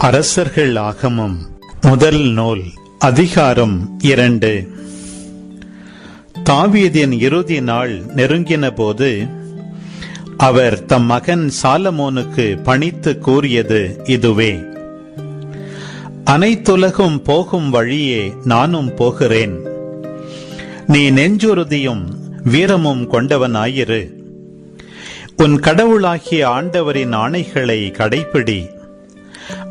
அரசர்கள் ஆகமம். முதல் நூல் அதிகாரம் இரண்டு. தாவீதின் இறுதி நாள் நெருங்கின போது அவர் தம் மகன் சாலமோனுக்கு பணித்து கூறியது இதுவே. அனைத்துலகும் போகும் வழியே நானும் போகிறேன். நீ நெஞ்சுறுதியும் வீரமும் கொண்டவனாயிரு. உன் கடவுளாகிய ஆண்டவரின் ஆணைகளை கடைப்பிடி.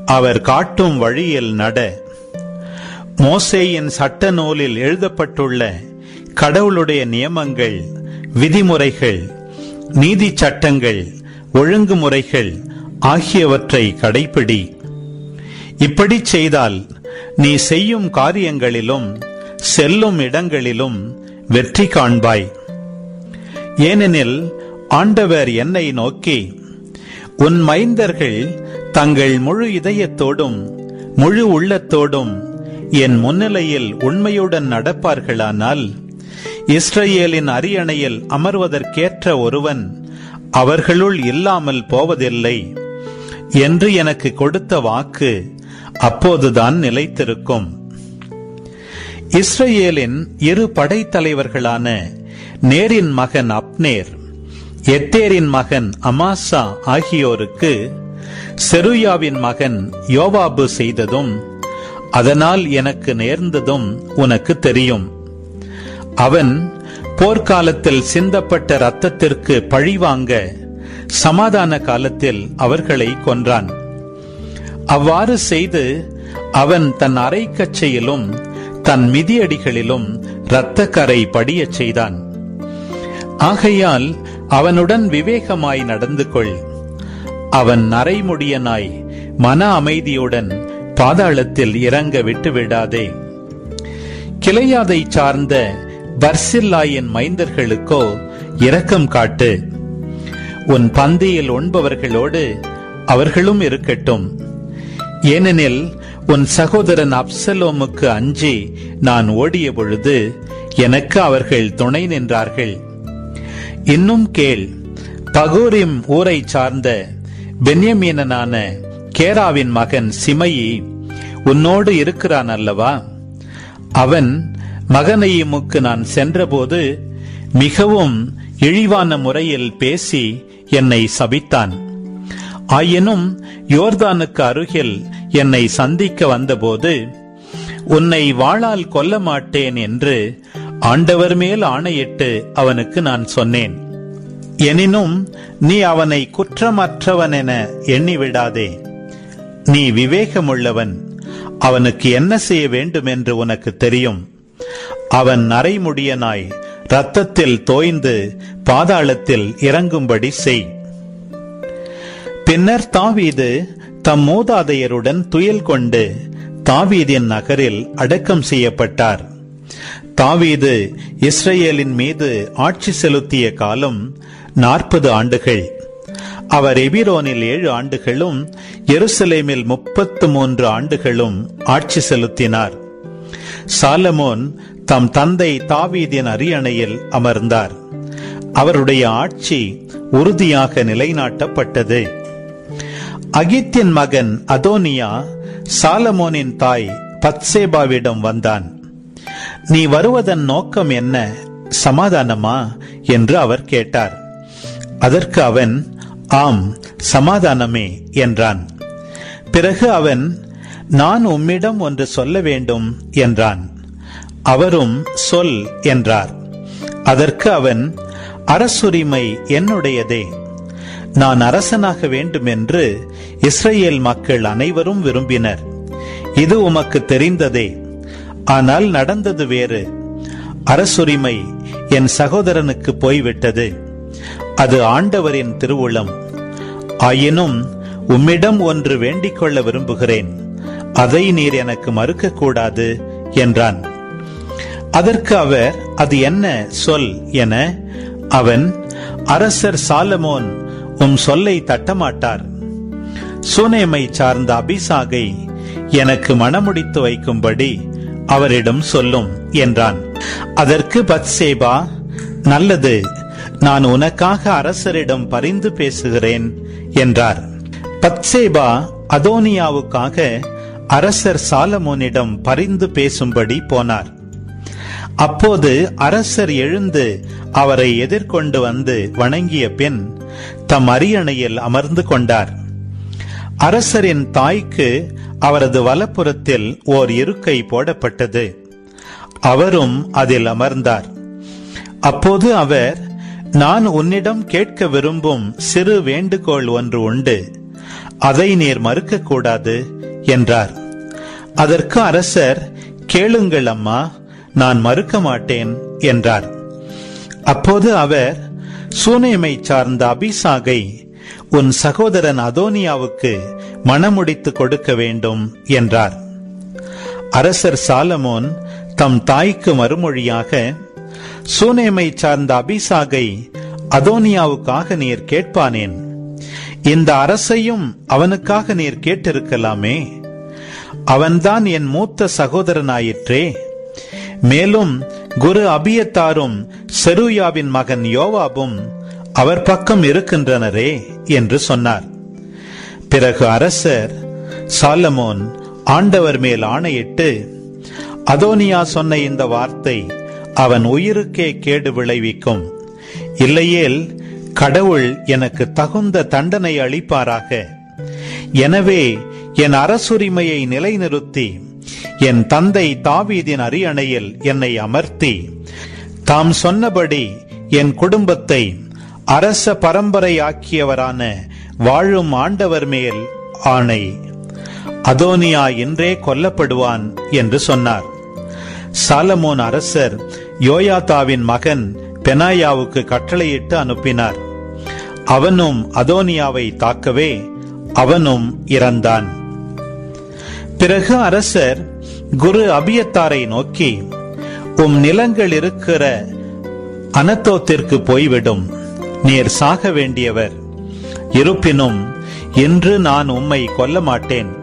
அவர் காட்டும் வழியில் நட. மோசேயின் சட்ட நூலில் எழுதப்பட்டுள்ள கடவுளுடைய நியமங்கள் விதிமுறைகள் நீதி சட்டங்கள் ஒழுங்குமுறைகள் ஆகியவற்றை கடைப்பிடி. இப்படி செய்தால் நீ செய்யும் காரியங்களிலும் செல்லும் இடங்களிலும் வெற்றி காண்பாய். ஏனெனில் ஆண்டவர் என்னை நோக்கி உன் மைந்தர்கள் தங்கள் முழு இதயத்தோடும் முழு உள்ளத்தோடும் என் முன்னிலையில் உண்மையுடன் நடப்பார்களானால் இஸ்ரேலின் அரியணையில் அமர்வதற்கேற்ற ஒருவன் அவர்களுள் இல்லாமல் போவதில்லை என்று எனக்கு கொடுத்த வாக்கு அப்போதுதான் நிலைத்திருக்கும். இஸ்ரேலின் இரு படைத்தலைவர்களான நேரின் மகன் அப்னேர் எத்தேரின் மகன் அமாசா ஆகியோருக்கு செருயாவின் மகன் யோவாபு செய்ததும் அதனால் எனக்கு நேர்ந்ததும் உனக்கு தெரியும். அவன் போர்க்காலத்தில் சிந்தப்பட்ட ரத்தத்திற்கு பழிவாங்க சமாதான காலத்தில் அவர்களை கொன்றான். அவ்வாறு செய்து அவன் தன் அரைக்கச்சையிலும் தன் மிதியடிகளிலும் இரத்தக்கரை படியச் செய்தான். ஆகையால் அவனுடன் விவேகமாய் நடந்து கொள் அவன் நரைமுடியனாய் மன அமைதியுடன் பாதாளத்தில் இறங்க விட்டு விடாதே கிளையாதை சார்ந்த பர்சில்லாயின் மைந்தர்களுக்கோ இரக்கம் காட்டு. உன் பந்தியில் உண்பவர்களோடு அவர்களும் இருக்கட்டும். ஏனெனில் உன் சகோதரன் அப்சலோமுக்கு அஞ்சி நான் ஓடிய பொழுது எனக்கு அவர்கள் துணை நின்றார்கள். இன்னும் கேள் பகூரிம் ஊரை சார்ந்த பென்யமீனனான கேராவின் மகன் சிமையி உன்னோடு இருக்கிறான் அல்லவா? அவன் மகனையுமுக்கு நான் சென்றபோது மிகவும் இழிவான முறையில் பேசி என்னை சபித்தான். ஆயினும் யோர்தானுக்கு அருகில் என்னை சந்திக்க வந்தபோது உன்னை வாளால் கொல்ல மாட்டேன் என்று ஆண்டவர் மேல் ஆணையிட்டு அவனுக்கு நான் சொன்னேன். எனினும் நீ அவனை குற்றமற்றவன் என எண்ணிவிடாதே. நீ விவேகமுள்ளவன். அவனுக்கு என்ன செய்ய வேண்டும் என்று உனக்கு தெரியும். அவன் நரைமுடியனாய் ரத்தத்தில் தோய்ந்து பாதாளத்தில் இறங்கும்படி செய். பின்னர் தாவீது தம் மூதாதையருடன் துயில் கொண்டு தாவீதின் நகரில் அடக்கம் செய்யப்பட்டார். தாவீது இஸ்ரேலின் மீது ஆட்சி செலுத்திய காலம் நாற்பது ஆண்டுகள். அவர் எபிரோனில் ஏழு ஆண்டுகளும் எருசலேமில் முப்பத்து மூன்று ஆண்டுகளும் ஆட்சி செலுத்தினார். சாலமோன் தம் தந்தை தாவீதின் அரியணையில் அமர்ந்தார். அவருடைய ஆட்சி உறுதியாக நிலைநாட்டப்பட்டது. அகித்தின் மகன் அதோனியா சாலமோனின் தாய் பத்சேபாவிடம் வந்தான். நீ வருவதன் நோக்கம் என்ன? சமாதானமா? என்று அவர் கேட்டார். அதற்கு அவன் ஆம் சமாதானமே என்றான். பிறகு அவன் நான் உம்மிடம் ஒன்று சொல்ல வேண்டும் என்றான். அவரும் சொல் என்றார். அதற்கு அவன் அரசுரிமை என்னுடையதே. நான் அரசனாக வேண்டும் என்று இஸ்ரேல் மக்கள் அனைவரும் விரும்பினர். இது உமக்கு தெரிந்ததே. ஆனால் நடந்தது வேறு. அரசுரிமை என் சகோதரனுக்கு போய்விட்டது. அது ஆண்டவரின் திருவுளம். ஆயினும் உம்மிடம் ஒன்று வேண்டிக் கொள்ள விரும்புகிறேன். அதை நீர் எனக்கு மறுக்கக்கூடாது என்றான். அதற்கு அவர் அது என்ன சொல்? என அவன் அரசர் சாலமோன் உம் சொல்லை தட்டமாட்டார். சுனேமை சார்ந்த அபிசாகை எனக்கு மணமுடித்து வைக்கும்படி அவரிடம் சொல்லும் என்றான். அதற்கு பத்சேபா நல்லது நான் உனக்காக அரசரிடம் பரிந்து பேசுகிறேன் என்றார். பத்சேபா அதோனியாவுக்காக அரசர் சாலமோனிடம் பரிந்து பேசும்படி போனார். அப்போது அரசர் எழுந்து அவரை எதிர்கொண்டு வந்து வணங்கிய பின் தம் அரியணையில் அமர்ந்து கொண்டார். அரசரின் தாய்க்கு அவரது வலப்புறத்தில் ஓர் இருக்கை போடப்பட்டது. அவரும் அதில் அமர்ந்தார். அப்போது அவர் நான் உன்னிடம் கேட்க விரும்பும் சிறு வேண்டுகோள் ஒன்று உண்டு. அதை நீர் மறுக்கக்கூடாது என்றார். அதற்கு அரசர் கேளுங்கள் அம்மா நான் மறுக்க மாட்டேன் என்றார். அப்போது அவர் சூனேமை சார்ந்த அபிசாகை உன் சகோதரன் அதோனியாவுக்கு மணமுடித்து கொடுக்க வேண்டும் என்றார். அரசர் சாலமோன் தம் தாய்க்கு மறுமொழியாக சூனேமை சார்ந்த அபிசாகை அதோனியாவுக்காக நீர் கேட்பானேன். இந்த அரசையும் அவனுக்காக நீர் கேட்டிருக்கலாமே. அவன்தான் என் மூத்த சகோதரனாயிற்றே. மேலும் குரு அபியத்தாரும் செருயாவின் மகன் யோவாபும் அவர் பக்கம் இருக்கின்றனரே என்று சொன்னார். பிறகு அரசர் சாலமோன் ஆண்டவர் மேல் ஆணையிட்டு அதோனியா சொன்ன இந்த வார்த்தை அவன் உயிருக்கே கேடு விளைவிக்கும். இல்லையேல் கடவுள் எனக்கு தகுந்த தண்டனை அளிப்பாராக. எனவே என் அரசுரிமையை நிலைநிறுத்தி என் தந்தை தாவீதின் அரியணையில் என்னை அமர்த்தி தாம் சொன்னபடி என் குடும்பத்தை அரச பரம்பரை ஆக்கியவரான வாழும் ஆண்டவர் மேல் ஆணை. அதோனியா இன்றே கொல்லப்படுவான் என்று சொன்னார். சாலமோன் அரசர் யோயாத்தாவின் மகன் பெனாயாவுக்கு கட்டளையிட்டு அனுப்பினார். அவனும் அதோனியாவை தாக்கவே அவனும் இறந்தான். பிறகு அரசர் குரு அபியத்தாரை நோக்கி உம் நிலங்கள் இருக்கிற அனத்தோத்திற்கு போய்விடும். நீர் சாக வேண்டியவர். இருப்பினும் இன்று நான் உம்மை கொல்ல மாட்டேன்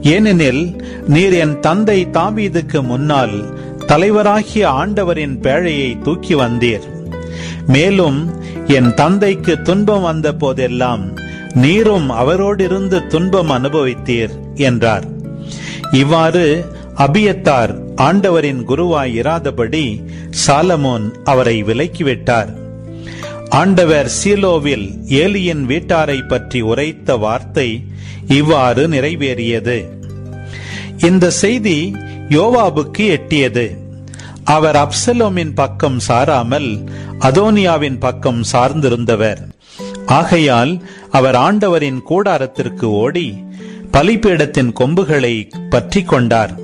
ஏனெனில் நீர் என் தந்தை தாவீதுக்கு முன்னால் தலைவராகிய ஆண்டவரின் பேழையை தூக்கி வந்தீர். மேலும் என் தந்தைக்கு துன்பம் வந்த போதெல்லாம் நீரும் அவரோடிருந்து துன்பம் அனுபவித்தீர் என்றார். இவ்வாறு அபியத்தார் ஆண்டவரின் குருவாய் இராதபடி சாலமோன் அவரை விலக்கிவிட்டார். ஆண்டவர் சீலோவில் ஏலியின் வீட்டாரை பற்றி உரைத்த வார்த்தை இவ்வாறு நிறைவேறியது. இந்த செய்தி யோவாபுக்கு எட்டியது. அவர் அப்சலோமின் பக்கம் சாராமல் அதோனியாவின் பக்கம் சார்ந்திருந்தவர். ஆகையால் அவர் ஆண்டவரின் கூடாரத்திற்கு ஓடி பலிபீடத்தின் கொம்புகளை பற்றி கொண்டார்.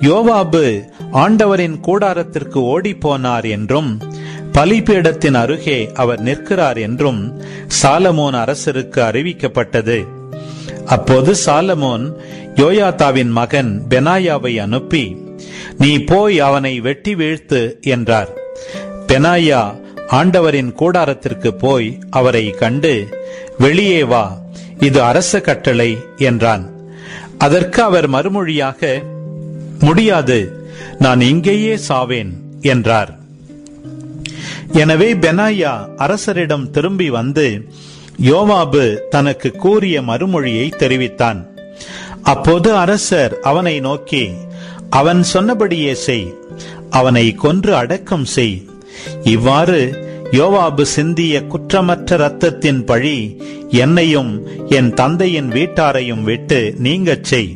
யோவாபு ஆண்டவரின் கூடாரத்திற்கு ஓடி போனார் என்றும் பலிபீடத்தின் அருகே அவர் நிற்கிறார் என்றும் சாலமோன் அரசருக்கு அறிவிக்கப்பட்டது. அப்போது சாலமோன் யோயாத்தாவின் மகன் பெனாயாவை அனுப்பி நீ போய் அவனை வெட்டி வீழ்த்து என்றார். பெனாயா ஆண்டவரின் கூடாரத்திற்கு போய் அவரை கண்டு வெளியே வா இது அரச கட்டளை என்றான். அதற்கு அவர் மறுமொழியாக முடியாது நான் இங்கேயே சாவேன் என்றார். எனவே பெனாயா அரசரிடம் திரும்பி வந்து யோவாபு தனக்கு கூறிய மறுமொழியை தெரிவித்தான். அப்போது அரசர் அவனை நோக்கி அவன் சொன்னபடியே செய் அவனை கொன்று அடக்கம் செய். இவ்வாறு யோவாபு சிந்திய குற்றமற்ற இரத்தத்தின் பழி என்னையும் என் தந்தையின் வீட்டாரையும் விட்டு நீங்கச் செய்.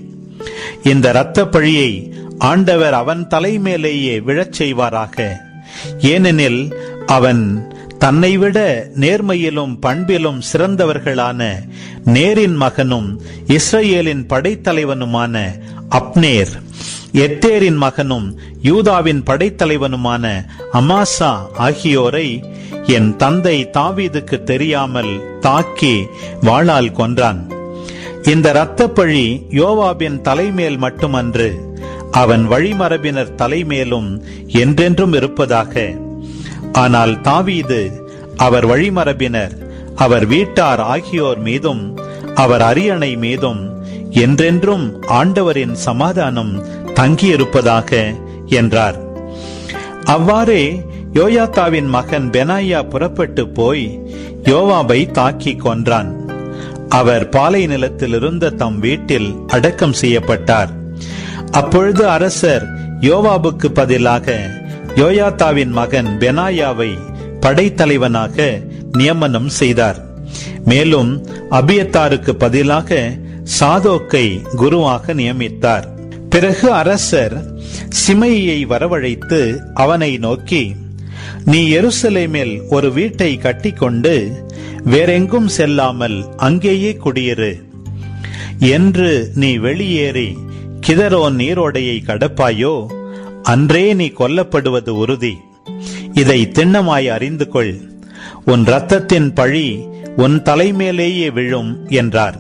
இந்த இரத்த பழியை ஆண்டவர் அவன் தலைமேலேயே விழச் செய்வாராக. ஏனெனில் அவன் தன்னை விட நேர்மையிலும் பண்பிலும் சிறந்தவர்களான நேரின் மகனும் இஸ்ரேலின் படைத்தலைவனுமான அப்னேர். எத்தேரின் மகனும் யூதாவின் படைத்தலைவனுமான அமாசா ஆகியோரை என் தந்தை தாவீதுக்கு தெரியாமல் தாக்கி வாளால் கொன்றான். இந்த இரத்தப்பழி யோவாபின் தலைமேல் மட்டுமன்று அவன் வழிமரபினர் தலைமேலும் என்றென்றும் இருப்பதாக ஆனால் தாவீது அவர் வழிமரபினர் அவர் வீட்டார் ஆகியோர் மீதும் அவர் அரியணை மீதும் என்றென்றும் ஆண்டவரின் சமாதானம் தங்கியிருப்பதாக என்றார். அவ்வாறே யோயாத்தாவின் மகன் பெனாயா புறப்பட்டு போய் யோவாபை தாக்கி கொன்றான். அவர் பாலை நிலத்தில் இருந்த தம் வீட்டில் அடக்கம் செய்யப்பட்டார். அப்பொழுது அரசர் யோவாபுக்கு பதிலாக யோயாத்தாவின் மகன் பெனாயாவை படைத்தலைவனாக நியமனம் செய்தார். மேலும் அபியத்தாருக்கு பதிலாக சாதோக்கை குருவாக நியமித்தார். பிறகு அரசர் சிமையை வரவழைத்து அவனை நோக்கி நீ எருசலேமில் ஒரு வீட்டை கட்டிக்கொண்டு வேறெங்கும் செல்லாமல் அங்கேயே குடியிரு. என்று நீ வெளியேறி கிதரோன் நீரோடையை கடப்பாயோ அன்றே நீ கொல்லப்படுவது உறுதி. இதை திண்ணமாய் அறிந்து கொள் உன் இரத்தத்தின் பழி உன் தலைமேலேயே விழும் என்றார்.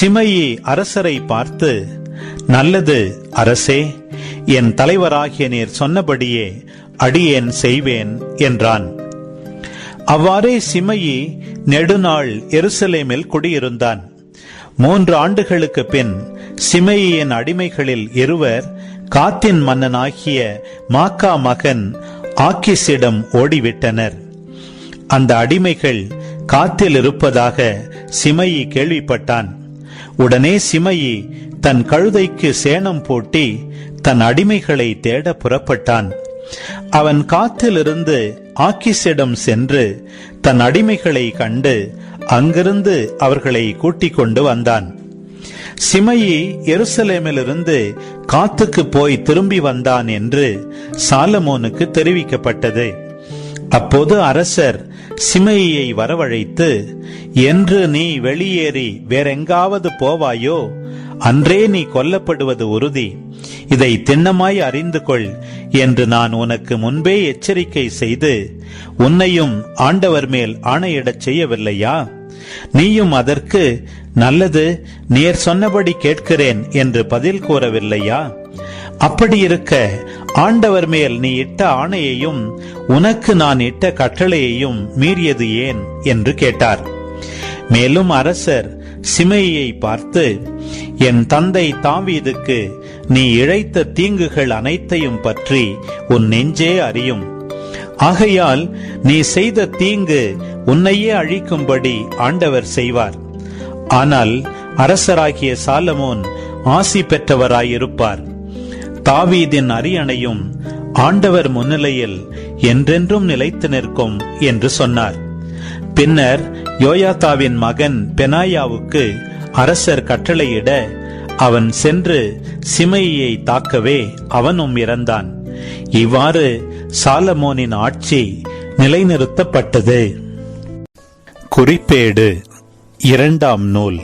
சிமையி அரசரை பார்த்து நல்லது அரசே என் தலைவராகிய நீர் சொன்னபடியே அடியேன் செய்வேன் என்றான். அவ்வாறே சிமையி நெடுநாள் எருசலேமில் குடியிருந்தான். மூன்று ஆண்டுகளுக்கு பின் சிமையின் அடிமைகளில் இருவர் காத்தின் மன்னனாகிய மாக்கா மகன் ஆக்கிஸிடம் ஓடிவிட்டனர். அந்த அடிமைகள் காத்தில் இருப்பதாக சிமையி கேள்விப்பட்டான். உடனே சிமையி தன் கழுதைக்கு சேணம் பூட்டி தன் அடிமைகளை தேட புறப்பட்டான். அவன் காத்திலிருந்து ஆக்கிஸிடம் சென்று தன் அடிமைகளை கண்டு அங்கிருந்து அவர்களை கூட்டிக் கொண்டு வந்தான். சிமையி எருசலேமிலிருந்து காத்துக்கு போய் திரும்பி வந்தான் என்று சாலமோனுக்கு தெரிவிக்கப்பட்டது. அப்போது அரசர் சிமையை வரவழைத்து என்று நீ வெளியேறி வேறெங்காவது போவாயோ? அன்றே நீ கொல்லப்படுவது உறுதி. இதை திண்ணமாய் அறிந்து கொள் என்று நான் உனக்கு முன்பே எச்சரிக்கை செய்து உன்னையும் ஆண்டவர் மேல் ஆணையிடச் செய்யவில்லையா? நீயும் அதற்கு நல்லது நீர் சொன்னபடி கேட்கிறேன் என்று பதில் கூறவில்லையா? அப்படி இருக்க ஆண்டவர் மேல் நீ இட்ட ஆணையையும் உனக்கு நான் இட்ட கட்டளையையும் மீறியது ஏன்? என்று கேட்டார். மேலும் அரசர் சிமையை பார்த்து என் தந்தை தாவீதுக்கு நீ இழைத்த தீங்குகள் அனைத்தையும் பற்றி உன் நெஞ்சே அறியும். ஆகையால் நீ செய்த தீங்கு உன்னையே அழிக்கும்படி ஆண்டவர் செய்வார். ஆனால் அரசராகிய சாலமோன் ஆசி பெற்றவராயிருப்பார். தாவீதின் அரியணையும் ஆண்டவர் முன்னிலையில் என்றென்றும் நிலைத்து நிற்கும் என்று சொன்னார். பின்னர் யோயாத்தாவின் மகன் பெனாயாவுக்கு அரசர் கட்டளையிட அவன் சென்று சிமையை தாக்கவே அவனும் இறந்தான். இவ்வாறு சாலமோனின் ஆட்சி நிலைநிறுத்தப்பட்டது. குறிப்பேடு. இரண்டாம் நூல்.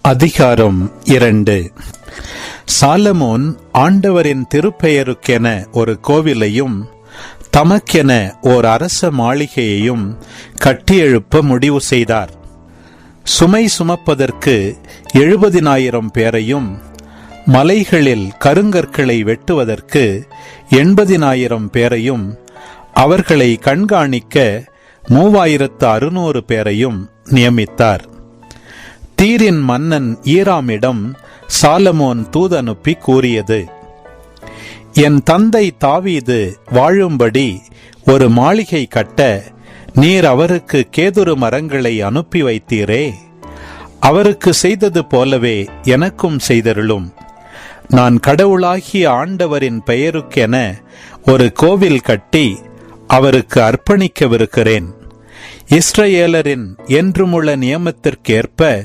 அதிகாரம் இரண்டு. சாலமோன் ஆண்டவரின் திருப்பெயருக்கென ஒரு கோவிலையும் தமக்கென ஓர் அரச மாளிகையையும் கட்டியெழுப்ப முடிவு செய்தார். சுமை சுமப்பதற்கு எழுபதினாயிரம் பேரையும் மலைகளில் கருங்கற்களை வெட்டுவதற்கு எண்பதினாயிரம் பேரையும் அவர்களை கண்காணிக்க மூவாயிரத்து அறுநூறு பேரையும் நியமித்தார். தீரின் மன்னன் ஈராமிடம் சாலமோன் தூதனுப்பி கூறியது என் தந்தை தாவீது வாழும்படி ஒரு மாளிகை கட்ட நீர் அவருக்கு கேதுரு மரங்களை அனுப்பி வைத்தீரே. அவருக்கு செய்தது போலவே எனக்கும் செய்தருளும். நான் கடவுளாகிய ஆண்டவரின் பெயருக்கென ஒரு கோவில் கட்டி அவருக்கு அர்ப்பணிக்கவிருக்கிறேன். இஸ்ரேலரின் என்றுமுள்ள நியமத்திற்கேற்ப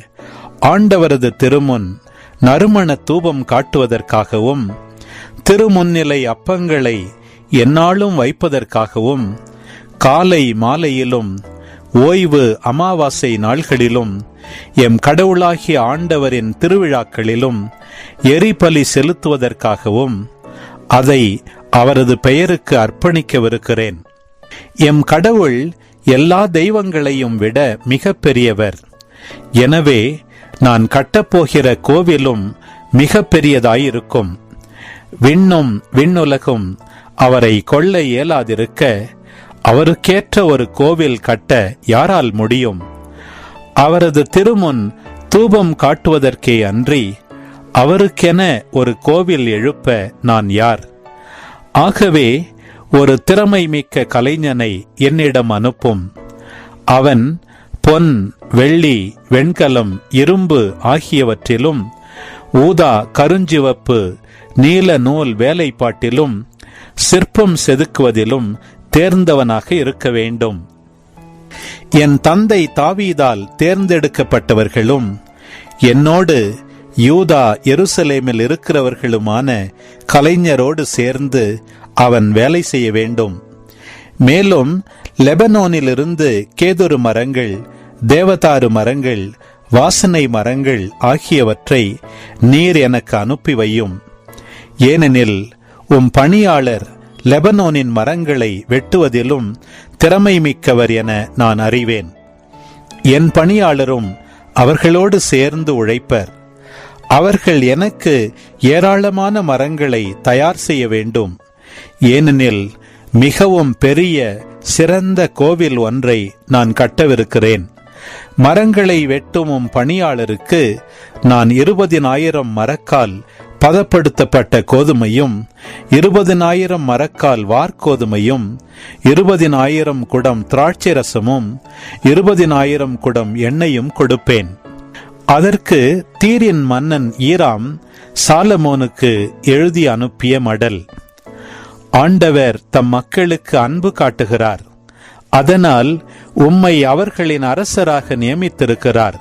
ஆண்டவரது திருமுன் நறுமண தூபம் காட்டுவதற்காகவும் திருமுன்னிலை அப்பங்களை எந்நாளும் வைப்பதற்காகவும் காலை மாலையிலும் ஓய்வு அமாவாசை நாள்களிலும் எம் கடவுளாகிய ஆண்டவரின் திருவிழாக்களிலும் எரிபலி செலுத்துவதற்காகவும் அதை அவரது பெயருக்கு அர்ப்பணிக்கவிருக்கிறேன். எம் கடவுள் எல்லா தெய்வங்களையும் விட மிக பெரியவர் எனவே நான் கட்டப்போகிற கோவிலும் மிக பெரியதாயிருக்கும் விண்ணும் விண்ணுலகும் அவரை கொள்ள இயலாதிருக்க அவருக்கேற்ற ஒரு கோவில் கட்ட யாரால் முடியும்? அவரது திருமுன் தூபம் காட்டுவதற்கே அன்றி அவருக்கென ஒரு கோவில் எழுப்ப நான் யார்? ஆகவே ஒரு திறமை மிக்க கலைஞனை என்னிடம் அனுப்பும். அவன் பொன் வெள்ளி வெண்கலம் இரும்பு ஆகியவற்றிலும் ஊதா கருஞ்சிவப்பு நீல நூல் வேலைப்பாட்டிலும் சிற்பம் செதுக்குவதிலும் தேர்ந்தவனாக இருக்க வேண்டும். என் தந்தை தாவீதால் தேர்ந்தெடுக்கப்பட்டவர்களும் என்னோடு யூதா எருசலேமில் இருக்கிறவர்களுமான கலைஞரோடு சேர்ந்து அவன் வேலை செய்ய வேண்டும். மேலும் லெபனோனிலிருந்து கேதுரு மரங்கள் தேவதாரு மரங்கள் வாசனை மரங்கள் ஆகியவற்றை நீர் எனக்கு அனுப்பி வையும். ஏனெனில் உம் பணியாளர் லெபனோனின் மரங்களை வெட்டுவதிலும் திறமை மிக்கவர் என நான் அறிவேன். என் பணியாளரும் அவர்களோடு சேர்ந்து உழைப்பர். அவர்கள் எனக்கு ஏராளமான மரங்களை தயார் செய்ய வேண்டும். ஏனெனில் மிகவும் பெரிய சிறந்த கோவில் ஒன்றை நான் கட்டவிருக்கிறேன். மரங்களை வெட்டும் பணியாளருக்கு நான் இருபதினாயிரம் மரக்கால் பதப்படுத்தப்பட்ட கோதுமையும் இருபதினாயிரம் மரக்கால் வார்கோதுமையும் இருபதினாயிரம் குடம் திராட்சை ரசமும் இருபதினாயிரம் குடம் எண்ணெயும் கொடுப்பேன். அதற்கு தீரின் மன்னன் ஈராம் சாலமோனுக்கு எழுதி அனுப்பிய மடல். ஆண்டவர் தம் மக்களுக்கு அன்பு காட்டுகிறார். அதனால் உம்மை அவர்களின் அரசராக நியமித்திருக்கிறார்.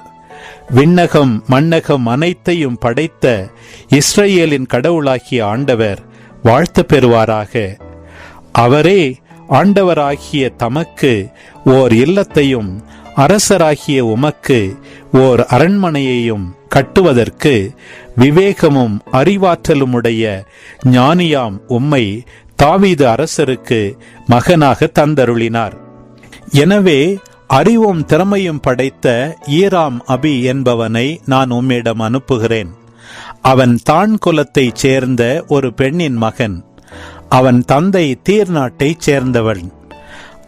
விண்ணகம் மண்ணகம் அனைத்தையும் படைத்த இஸ்ரேலின் கடவுளாகிய ஆண்டவர் வாழ்த்து பெறுவாராக. அவரே ஆண்டவராகிய தமக்கு ஓர் இல்லத்தையும் அரசராகிய உமக்கு ஓர் அரண்மனையையும் கட்டுவதற்கு விவேகமும் அறிவாற்றலுமுடைய ஞானியாம் உம்மை தாவீது அரசருக்கு மகனாக தந்தருளினார். எனவே அறிவும் திறமையும் படைத்த ஈராம் அபி என்பவனை நான் உம்மிடம் அனுப்புகிறேன். அவன் தான் குலத்தைச் சேர்ந்த ஒரு பெண்ணின் மகன். அவன் தந்தை தீர் நாட்டைச் சேர்ந்தவன்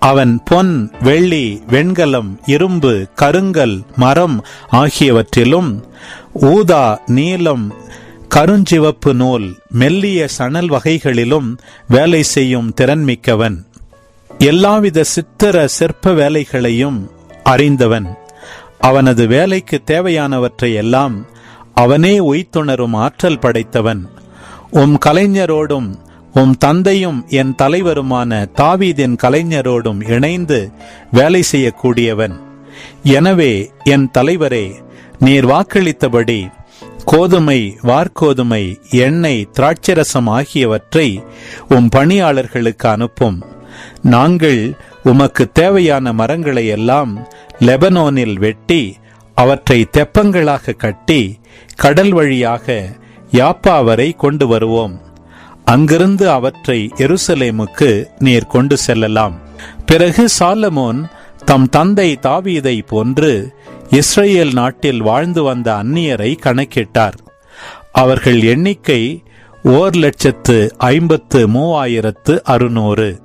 அவன் பொன் வெள்ளி வெண்கலம் இரும்பு கருங்கல் மரம் ஆகியவற்றிலும் ஊதா நீலம் கருஞ்சிவப்பு நூல் மெல்லிய சணல் வகைகளிலும் வேலை செய்யும் திறன்மிக்கவன் எல்லாவித சித்திர சிற்ப வேலைகளையும் அறிந்தவன். அவனது வேலைக்கு தேவையானவற்றை எல்லாம் அவனே உய்த்துணரும் ஆற்றல் படைத்தவன். உம் கலைஞரோடும் உம் தந்தையும் என் தலைவருமான தாவீதின் கலைஞரோடும் இணைந்து வேலை செய்யக்கூடியவன். எனவே என் தலைவரே நீர் வாக்களித்தபடி கோதுமை வார்கோதுமை எண்ணெய் திராட்சரசம் ஆகியவற்றை உம் பணியாளர்களுக்கு அனுப்பும். நாங்கள் உமக்கு தேவையான மரங்களை எல்லாம் லெபனோனில் வெட்டி அவற்றை தெப்பங்களாக கட்டி கடல் வழியாக யாப்பா வரை கொண்டு வருவோம். அங்கிருந்து அவற்றை எருசலேமுக்கு நீர் கொண்டு செல்லலாம். பிறகு சாலமோன் தம் தந்தை தாவீதை போன்று இஸ்ரேல் நாட்டில் வாழ்ந்து வந்த அந்நியரை கணக்கிட்டார். அவர்கள் எண்ணிக்கை ஓர் லட்சத்து ஐம்பத்து மூவாயிரத்து அறுநூறு.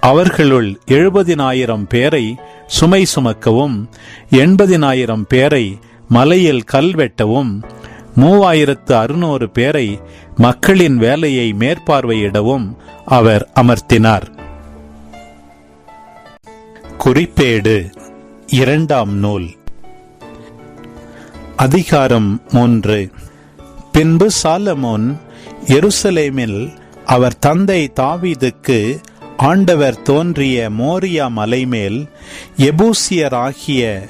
அவர்களுள் எழுபதினாயிரம் பேரை சுமை சுமக்கவும் எண்பதினாயிரம் பேரை மலையில் கல்வெட்டவும் மூவாயிரத்து அறுநூறு பேரை மக்களின் வேலையை மேற்பார்வையிடவும் அவர் அமர்த்தினார். குறிப்பேடு இரண்டாம் நூல். அதிகாரம் மூன்று பின்பு சாலமோன் எருசலேமில் அவர் தந்தை தாவீதுக்கு ஆண்டவர் தோன்றிய மோரியா மலைமேல் எபூசியராகிய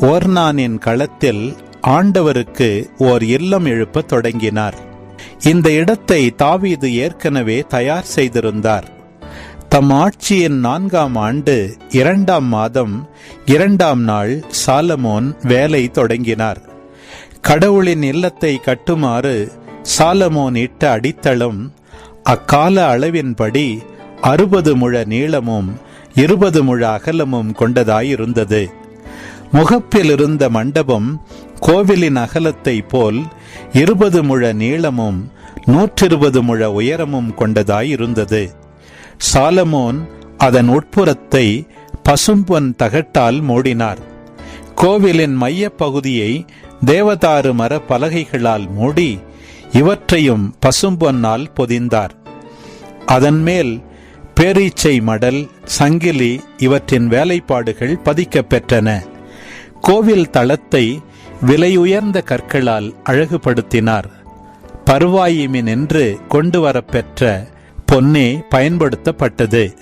ஓர்னானின் களத்தில் ஆண்டவருக்கு ஓர் இல்லம் எழுப்பத் தொடங்கினார். இந்த இடத்தை தாவீது ஏற்கனவே தயார் செய்திருந்தார். தம் ஆட்சியின் நான்காம் ஆண்டு இரண்டாம் மாதம் இரண்டாம் நாள் சாலமோன் வேலை தொடங்கினார். கடவுளின் இல்லத்தை கட்டுமாறு சாலமோன் இட்ட அடித்தளம் அக்கால அளவின்படி அறுபது முழ நீளமும் இருபது முழ அகலமும் கொண்டதாயிருந்தது. முகப்பில் இருந்த மண்டபம் கோவிலின் அகலத்தை போல் இருபது முழ நீளமும் நூற்றிருபது முழ உயரமும் கொண்டதாயிருந்தது. சாலமோன் அதன் உட்புறத்தை பசும்பொன் தகட்டால் மூடினார். கோவிலின் மையப்பகுதியை தேவதாறு மர பலகைகளால் மூடி இவற்றையும் பசும்பொன்னால் பொதிந்தார். அதன்மேல் பேரீச்சை மடல் சங்கிலி இவற்றின் வேலைப்பாடுகள் பதிக்கப் பெற்றன. கோவில் தளத்தை விலையுயர்ந்த கற்களால் அழகுபடுத்தினார். பருவாயிமின் என்று கொண்டு வரப்பெற்ற பொன்னே பயன்படுத்தப்பட்டது.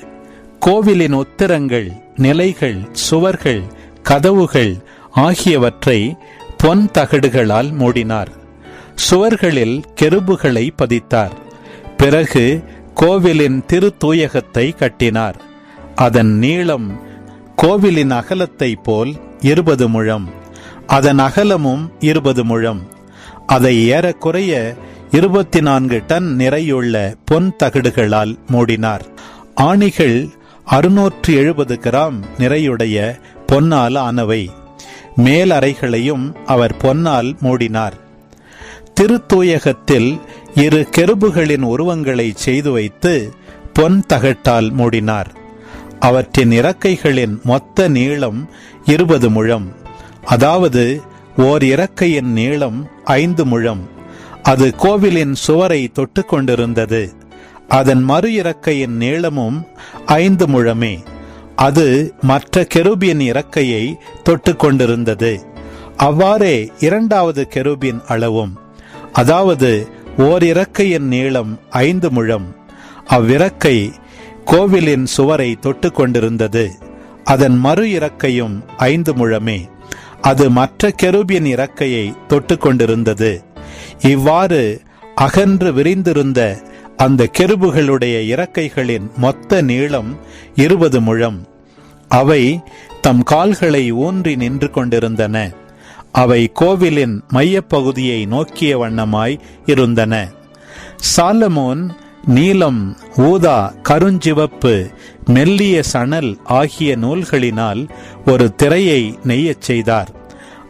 கோவிலின் உத்திரங்கள் நிலைகள் சுவர்கள் கதவுகள் ஆகியவற்றை பொன் தகடுகளால் மூடினார். சுவர்களில் கெருபுகளை பதித்தார். பிறகு கோவிலின் திருத்தூயகத்தை கட்டினார். அதன் நீளம் கோவிலின் அகலத்தை போல் இருபது முழம். அதன் அகலமும் இருபது முழம். அதை ஏறக்குறைய இருபத்தி நான்கு டன் நிறையுள்ள பொன் தகடுகளால் மூடினார். ஆணிகள் அறுநூற்று எழுபது கிராம் நிறையுடைய பொன்னால் ஆனவை. மேலறைகளையும் அவர் பொன்னால் மூடினார். திருத்தூயகத்தில் இரு கெருபுகளின் உருவங்களை செய்து வைத்து பொன் தகட்டால் மூடினார். அவற்றின் இறக்கைகளின் மொத்த நீளம் இருபது முழம். அதாவது ஓர் இறக்கையின் நீளம் ஐந்து முழம். அது கோவிலின் சுவரை தொட்டு கொண்டிருந்தது அதன் மறு இறக்கையின் நீளமும் ஐந்து முழமே. அது மற்ற கெருபியின் இறக்கையை தொட்டு கொண்டிருந்தது. அவ்வாறே இரண்டாவது கெருபின் அளவும் அதாவது ஓர் இறக்கையின் நீளம் ஐந்து முழம். அவ்விறக்கை கோவிலின் சுவரை தொட்டு கொண்டிருந்தது. அதன் மறு இறக்கையும் ஐந்து முழமே. அது மற்ற கெருபின் இறக்கையை தொட்டு கொண்டிருந்தது. இவ்வாறு அகன்று விரிந்திருந்த அந்த கெருபுகளுடைய இறக்கைகளின் மொத்த நீளம் இருபது முழம். அவை தம் கால்களை ஊன்றி நின்று கொண்டிருந்தன. அவை கோவிலின் மையப்பகுதியை நோக்கிய வண்ணமாய் இருந்தன. சாலமோன் நீலம் ஊதா கருஞ்சிவப்பு மெல்லிய சணல் ஆகிய நூல்களினால் ஒரு திரையை நெய்யச் செய்தார்.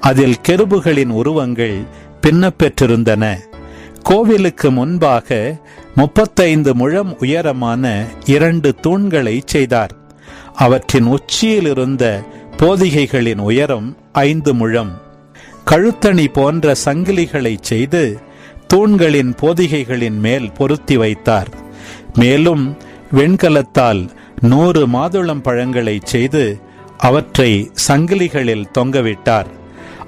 அதில் கெருபுகளின் உருவங்கள் பின்னப்பெற்றிருந்தன. கோவிலுக்கு முன்பாக முப்பத்தைந்து முழம் உயரமான இரண்டு தூண்களை செய்தார். அவற்றின் உச்சியில் இருந்த போதிகைகளின் உயரம் ஐந்து முழம். கழுத்தணி போன்ற சங்கிலிகளை செய்து தூண்களின் போதிகைகளின் மேல் பொருத்தி வைத்தார். மேலும் வெண்கலத்தால் நூறு மாதுளம் பழங்களை செய்து அவற்றை சங்கிலிகளில் தொங்கவிட்டார்.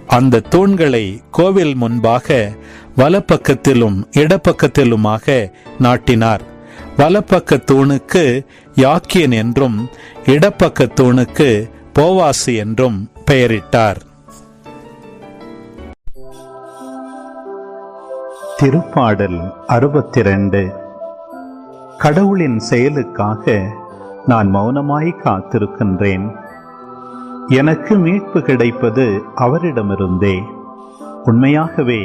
அந்த தூண்களை கோவில் முன்பாக வலப்பக்கத்திலும் இடப்பக்கத்திலுமாக நாட்டினார். வலப்பக்க தூணுக்கு யாக்கியன் என்றும் இடப்பக்க தூணுக்கு போவாசு என்றும் பெயரிட்டார். திருப்பாடல் அறுபத்தி ரெண்டு கடவுளின் செயலுக்காக நான் மௌனமாய் காத்திருக்கின்றேன். எனக்கு மீட்பு கிடைப்பது அவரிடமிருந்தே. உண்மையாகவே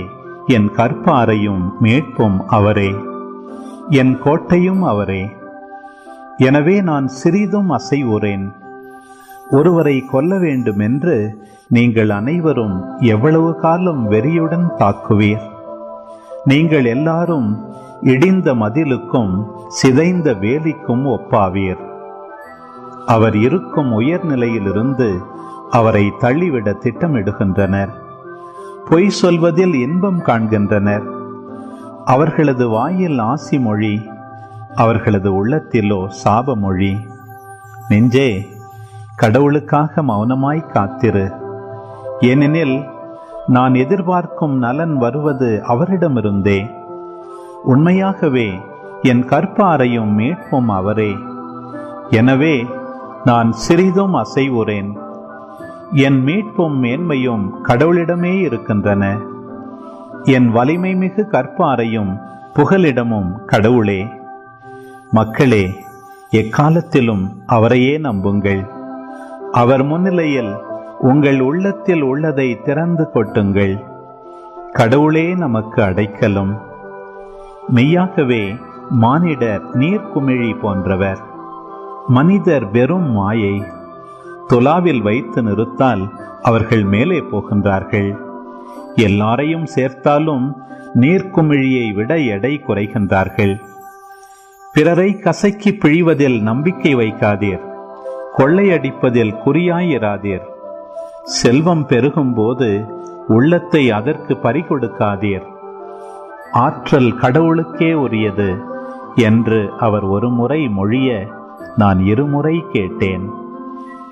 என் கற்பாரையும் மீட்பும் அவரே. என் கோட்டையும் அவரே. எனவே நான் சிறிதும் அசைவுறேன். ஒருவரை கொல்ல வேண்டும் என்று நீங்கள் அனைவரும் எவ்வளவு காலம் வெறியுடன் தாக்குவீர்? நீங்கள் எல்லாரும் இடிந்த மதிலுக்கும் சிதைந்த வேலிக்கும் ஒப்பாவீர். அவர் இருக்கும் உயர்நிலையிலிருந்து அவரை தள்ளிவிட திட்டமிடுகின்றனர். பொய் சொல்வதில் இன்பம் காண்கின்றனர். அவர்களது வாயில் ஆசி மொழி அவர்களது உள்ளத்திலோ சாப மொழி. நெஞ்சே கடவுளுக்காக மௌனமாய் காத்திரு. ஏனெனில் நான் எதிர்பார்க்கும் நலன் வருவது அவரிடமிருந்தே. உண்மையாகவே என் கற்பாரையும் மீட்பும் அவரே. எனவே நான் சிறிதும் அசைவுறேன். என் மீட்பும் மேன்மையும் கடவுளிடமே இருக்கின்றன. என் வலிமை மிகு கற்பாரையும் புகலிடமும் கடவுளே. மக்களே எக்காலத்திலும் அவரையே நம்புங்கள். அவர் முன்னிலையில் உங்கள் உள்ளத்தில் உள்ளதை திறந்து கொட்டுங்கள். கடவுளே நமக்கு அடைக்கலும். மெய்யாகவே மானிடர் நீர்க்குமிழி போன்றவர். மனிதர் வெறும் மாயை. துலாவில் வைத்து நிறுத்தால் அவர்கள் மேலே போகின்றார்கள். எல்லாரையும் சேர்த்தாலும் நீர்க்குமிழியை விட எடை குறைகின்றார்கள். பிறரை கசக்கி பிழிவதில் நம்பிக்கை வைக்காதீர். கொள்ளையடிப்பதில் குறியாயிராதீர். செல்வம் பெருகும்போது உள்ளத்தை அதற்கு பறிகொடுக்காதீர். ஆற்றல் கடவுளுக்கே உரியது என்று அவர் ஒரு முறை மொழிய நான் இருமுறை கேட்டேன்.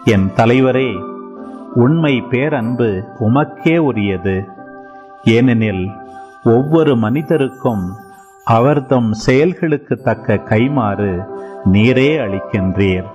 என் தலைவரே உண்மை பேரன்பு உமக்கே உரியது. ஏனெனில் ஒவ்வொரு மனிதருக்கும் அவர்தம் செயல்களுக்கு தக்க கைமாறு நீரே அளிக்கின்றீர்.